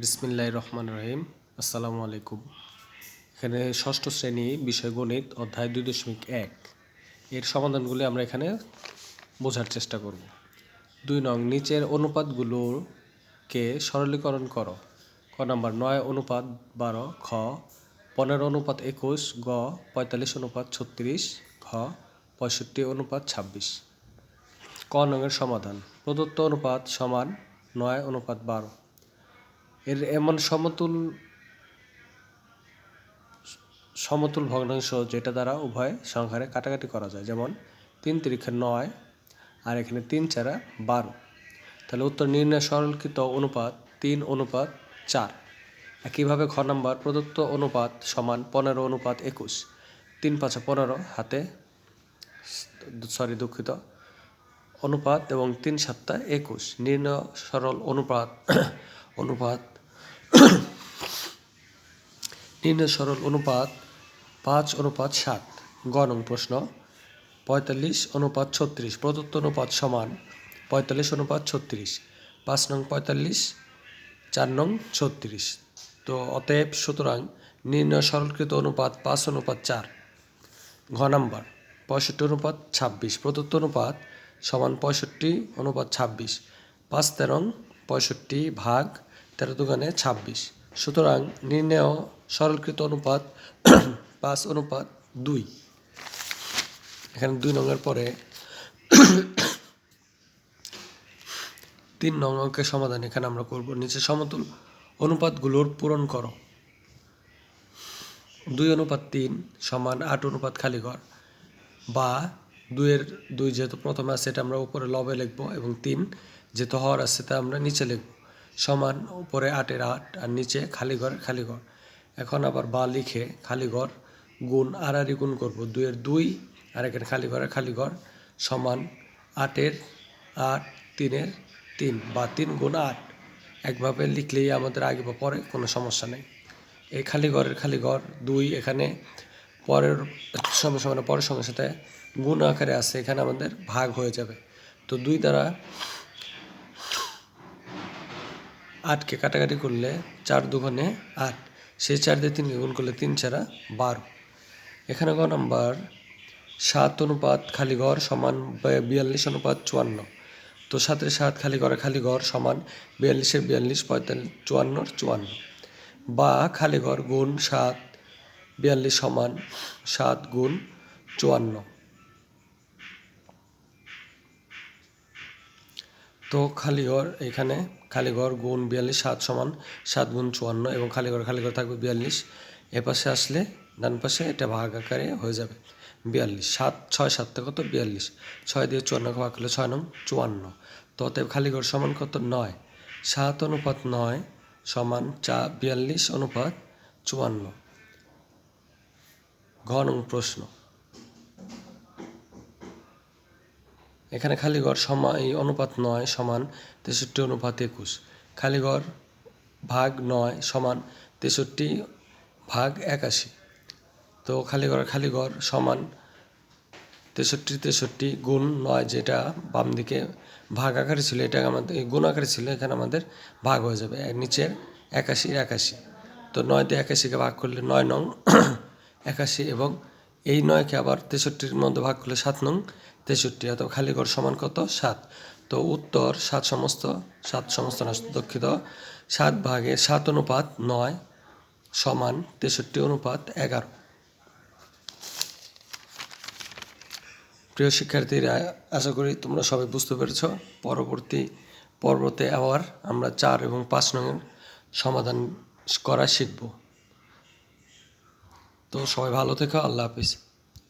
বিসমিল্লাহ রহমান রহিম। আসসালামু আলাইকুম। এখানে ষষ্ঠ শ্রেণি বিষয় গণিত অধ্যায় দুই দশমিক এক। এর সমাধানগুলি আমরা এখানে বোঝার চেষ্টা করব। দুই নং, নিচের অনুপাতগুলোকে সরলীকরণ করো। ক নাম্বার, নয় অনুপাত, বারো, খ। পনেরো অনুপাত, একুশ, গ, পঁয়তাল্লিশ অনুপাত, ছত্রিশ, ঘ, পঁয়ষট্টি অনুপাত, ছাব্বিশ। ক নংয়ের সমাধান, প্রদত্ত অনুপাত সমান নয় অনুপাত বারো। এর এমন সমতুল সমতুল ভগ্নাংশ যেটা দ্বারা উভয় সংখ্যারে কাটাকাটি করা যায়। যেমন তিন তিরিখে নয়, আর এখানে তিন চারা বারো। তাহলে উত্তর নির্ণয় সরলকৃত অনুপাত তিন অনুপাত চার। একইভাবে খ নাম্বার প্রদত্ত অনুপাত সমান পনেরো অনুপাত একুশ। তিন পাঁচে পনেরো হাতে, সরি, দুঃখিত, অনুপাত এবং তিন সাতটা একুশ। নির্ণয় সরল অনুপাত অনুপাত নির্ণয় সরল অনুপাত পাঁচ অনুপাত সাত। গণং প্রশ্ন। পঁয়তাল্লিশ অনুপাত ছত্রিশ। প্রদত্ত অনুপাত সমান পঁয়তাল্লিশ অনুপাত ছত্রিশ। পাঁচ নং পঁয়তাল্লিশ, চার নং ছত্রিশ। তো অতএব সুতরাং নির্ণয় সরলকৃত অনুপাত পাঁচ অনুপাত চার। ঘ নাম্বার। পঁয়ষট্টি অনুপাত ছাব্বিশ। প্রদত্ত অনুপাত সমান পঁয়ষট্টি অনুপাত ছাব্বিশ। পাঁচ তেরং পঁয়ষট্টি ভাগ তেরো দোকানে ছাব্বিশ। সুতরাং নির্ণেয় সরলকৃত অনুপাত পাঁচ অনুপাত দুই। এখানে দুই নঙের পরে তিন নং অঙ্কের সমাধান এখানে আমরা করব। নিচে সমতুল অনুপাতগুলোর পূরণ করো। দুই অনুপাত তিন সমান আট অনুপাত খালি ঘর। বা দুইয়ের দুই যেহেতু প্রথমে আছে, এটা আমরা উপরে লবে লিখব এবং তিন যেহেতু হর আছে, তা আমরা নিচে লিখব। সমান উপরে আটের আট আর নিচে খালি ঘর খালি ঘর। এখন আবার বা লিখে খালি ঘর গুণ আর গুণ করব। দুইয়ের দুই আর এখানে খালি ঘরে খালি ঘর সমান আটের আট, তিনের তিন বা তিন গুণ আট। একভাবে লিখলেই আমাদের আগে বা পরে কোনো সমস্যা নেই। এই খালি ঘরের খালি ঘর দুই এখানে পরের সঙ্গে সঙ্গে পরের সঙ্গে সাথে গুণ আকারে আছে, এখানে আমাদের ভাগ হয়ে যাবে। তো দুই দ্বারা আটকে কাটাকাটি করলে চার দুগুণে আট। সেই চার দিয়ে তিনকে গুণ করলে তিন ছাড়া বারো। এখানে গ নাম্বার, সাত অনুপাত খালি ঘর সমান বিয়াল্লিশ অনুপাত চুয়ান্ন। তো সাতের সাত খালি ঘরে খালি ঘর সমান বিয়াল্লিশের বিয়াল্লিশ, পঁয়তাল্লিশ চুয়ান্নর চুয়ান্ন। বা খালি ঘর গুণ সাত, বিয়াল্লিশ সমান সাত গুণ চুয়ান্ন। তো খালি ঘর এখানে, খালি ঘর গুণ বিয়াল্লিশ, সাত সমান সাত গুণ চুয়ান্ন এবং খালি ঘর খালি ঘর থাকবে বিয়াল্লিশ। এ পাশে আসলে ডান পাশে এটা ভাগ আকারে হয়ে যাবে বিয়াল্লিশ। সাত, ছয় সাতটা কত? বিয়াল্লিশ। ছয় দিয়ে চুয়ান্ন ভাগ করলে ছয় নং চুয়ান্ন। তো অতএব খালি ঘর সমান কত? নয়। সাত অনুপাত নয় সমান চা, বিয়াল্লিশ অনুপাত চুয়ান্ন। ঘ নং প্রশ্ন। এখানে খালিঘর সময় অনুপাত নয় সমান তেষট্টি অনুপাত একুশ। খালিঘর ভাগ নয় সমান তেষট্টি ভাগ একাশি। তো খালিঘর খালিঘর সমান তেষট্টি তেষট্টি গুণ নয় যেটা বাম দিকে ভাগ আকারে ছিল এটা আমাদের গুণ আকারে ছিল, এখানে আমাদের ভাগ হয়ে যাবে। নিচের একাশি একাশি। তো নয় দিয়ে একাশিকে ভাগ করলে নয় নং একাশি এবং এই নয়কে আবার তেষট্টির মধ্যে ভাগ করলে সাত নং তেষট্টি অথবা খালি ঘর সমান কত? সাত। তো উত্তর সাত সমস্ত সাত সমস্ত না দুঃখিত। সাত ভাগে সাত অনুপাত নয় সমান তেষট্টি অনুপাত এগারো। প্রিয় শিক্ষার্থীরা, আশা করি তোমরা সবাই বুঝতে পেরেছ। পরবর্তী পর্বতে আবার আমরা চার এবং পাঁচ নঙের সমাধান করা শিখব। তো সবাই ভালো থেকো, আল্লাহ হাফিজ।